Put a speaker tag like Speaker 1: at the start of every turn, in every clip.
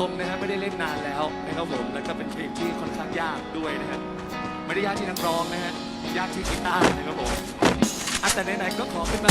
Speaker 1: ตรงนะครับไม่ได้เล่นนานแล้วนะครับผมแล้วก็เป็นเพลงที่ค่อนข้างยากด้วยนะฮะไม่ได้ยากที่นักร้องนะฮะยากที่กีตาร์นะครับผมอะแต่ไหนๆก็ขอขึ้นมา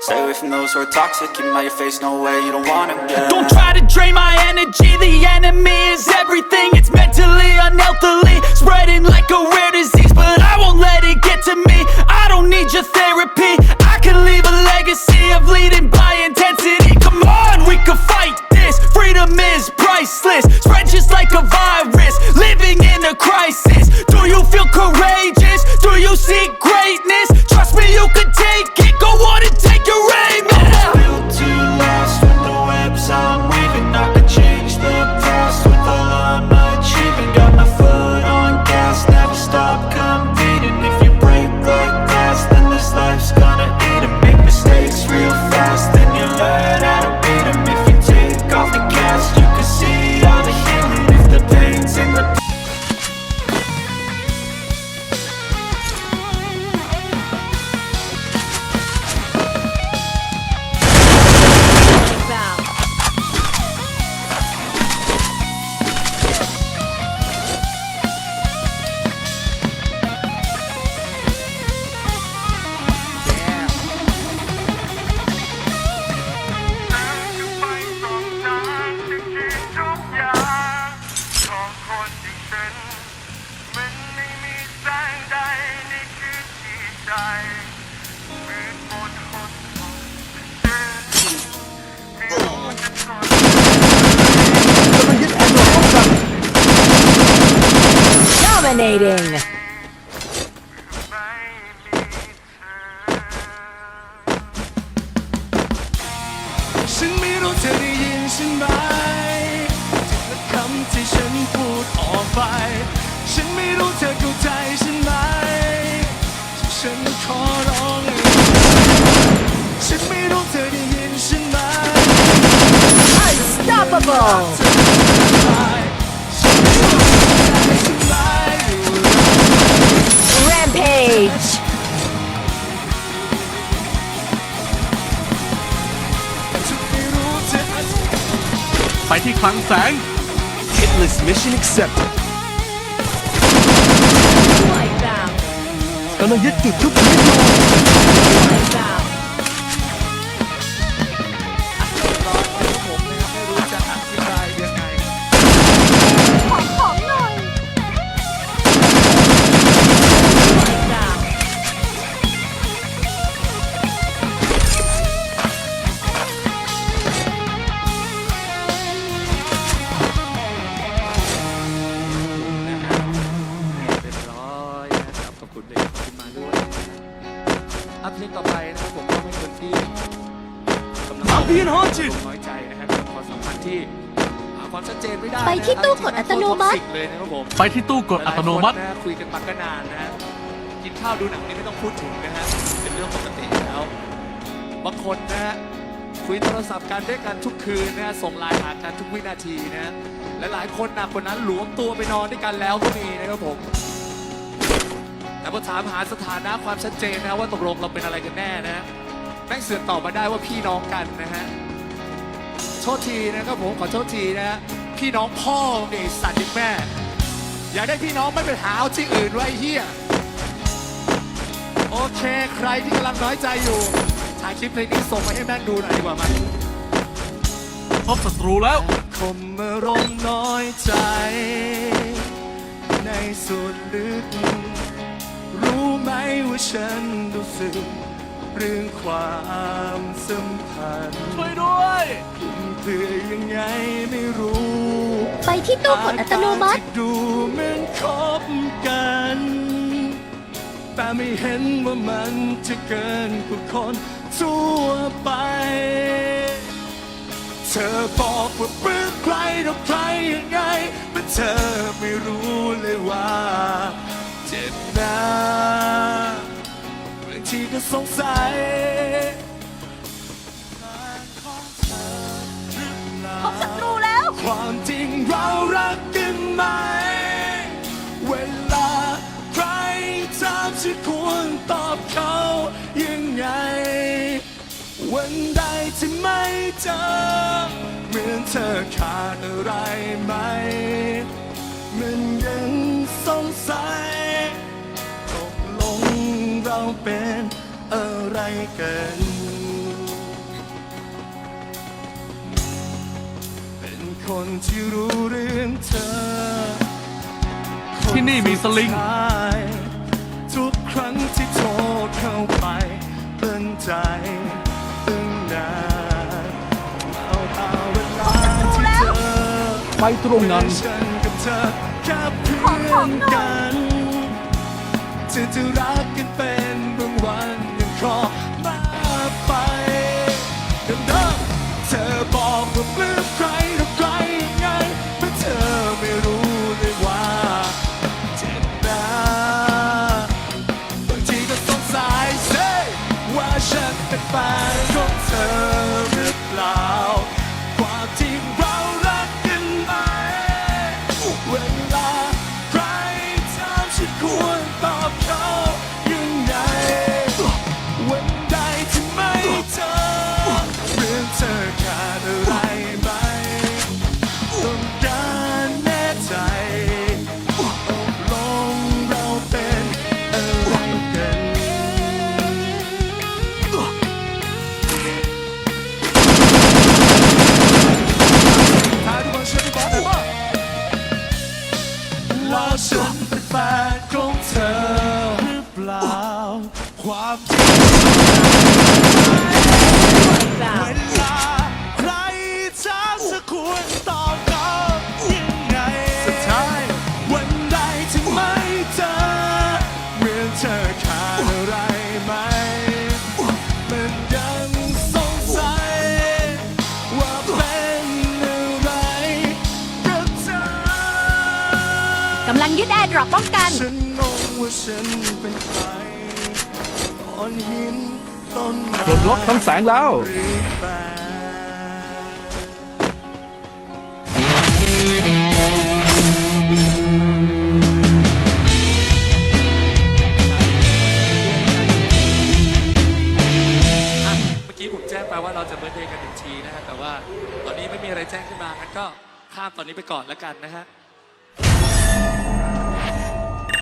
Speaker 2: Stay away from those who are toxic. Keep 'em out your face, no way, you don't it. Yeah.
Speaker 3: Don't try to drain my energy. The enemy is everything. It's mentally, unhealthily, spreading like a
Speaker 4: Dominating.
Speaker 1: ฉันไม่รู้เธอได้ยินฉันไหมทุกคำที่ฉันพูดออกไป ฉันไม่รู้เธอเข้าใจฉันไหมที่ฉันขอร้องเลยฉันไม่รู้เธอได้ยินฉันไหม
Speaker 4: Unstoppable.
Speaker 1: ไป
Speaker 5: ที่คลังแสง Hitless Mission Accepted กำลังยึดจุดทุกชนิดอยู่
Speaker 1: อัพเพลงต่อไปนะครับผมก็เป็นคนที่กำลัง
Speaker 5: เอาเพียนฮอจิ
Speaker 1: น้อยใจนะครับกับความสัมพันธ์ที่หาความชัดเจนไม่ได้
Speaker 4: ไปที่ตู้กดอัตโนมัติ
Speaker 1: เลยนะครับผม
Speaker 5: ไปที่ตู้กดอัตโนมัติ
Speaker 1: หลายๆคนนะคุยกันมาก็นานนะฮะกินข้าวดูหนังนี่ไม่ต้องพูดถึงนะฮะเป็นเรื่องปกติอยู่แล้วบางคนนะฮะคุยโทรศัพท์กันด้วยกันทุกคืนนะฮะส่งไลน์หากันทุกวินาทีนะฮะและหลายคนหนักกว่านั้นหลวมตัวไปนอนด้วยกันแล้วก็มีนะครับผม แต่พอถามหาสถานะความชัดเจนนะว่าตกลงเราเป็นอะไรกันแน่นะฮะแม่งเสือกตอบมาได้ว่าพี่น้องกันนะฮะโทษทีนะครับผมขอโทษทีนะฮะพี่น้องพ่อนี่สัตว์ยิงแม่ อยากได้พี่น้องไม่ไปหาเอาที่อื่นไว้เฮียโอเค ใครที่กำลังน้อยใจอยู่ถ่ายคลิปเพลงนี้ส่งมาให้แม่งดูหน่อยดีกว่ามั้ย
Speaker 5: พบศัตรูแล้ว
Speaker 1: คมเมื่อรมน้อยใจ ในส่วนลึกรู้ ไหมว่าฉันรู้สึกเรื่องความสัมพันธ์
Speaker 5: ช่วยด้วย
Speaker 1: เพื่อยังไงไม่รู้
Speaker 4: ไปที่ตู้กดอัตโนมัติ
Speaker 1: ที่ดูเหมือนคบกัน แต่ไม่เห็นว่ามันจะเกินกว่าคนทั่วไป เธอบอกว่าเพื่อใครต่อใครยังไงแต่เธอไม่รู้เลยว่า เจ็บนะบางที ก็สงสัย
Speaker 4: พบศัตรูแล้ว
Speaker 1: ความจริงเรารักกันไหม เวลาใครถามฉันควรตอบเขายังไง วันใดที่ไม่เจอ เหมือนเธอขาดอะไรไหม มันยังสงสัยตกลงเราเป็น อะไรกัน เป็นคนที่รู้เรื่องเธอ
Speaker 5: ที่นี่มีสลิง
Speaker 1: คนสุดท้ายทุกครั้งที่โทรเข้าไปเปิ้นใจตึงนานเอาเอาเวลาที่เธอ
Speaker 5: ไปตรงนั้น
Speaker 1: ฉันกับเธอแค่เพื่อนกันจะจะรักกันเป็นบางวัน ยั องเธอขาดอะไรไหมต้องการแน่ใจตกลงเราเป็นอะไรกัน ท้ายทุกคนช่วยพี่บอสหน่อยว่าแล้วฉันเป็นแฟนของเธอหรือเปล่า ความจริงำ
Speaker 4: ลังยึดร์ดรอป้องกัน
Speaker 1: ฉันงงว่าฉันเป็นใครตอนหินต้นไม้
Speaker 5: ปลดล็อกทั้งแสงแล้ว
Speaker 1: หรือแฟนอะเมื่อกี้ผมแจ้งไปว่าเราจะเบิร์เดย์กันหนึ่งทีนะฮะแต่ว่าตอนนี้ไม่มีอะไรแจ้งขึ้นมางั้นก็ข้ามตอนนี้ไปก่อนแล้วกันนะฮะ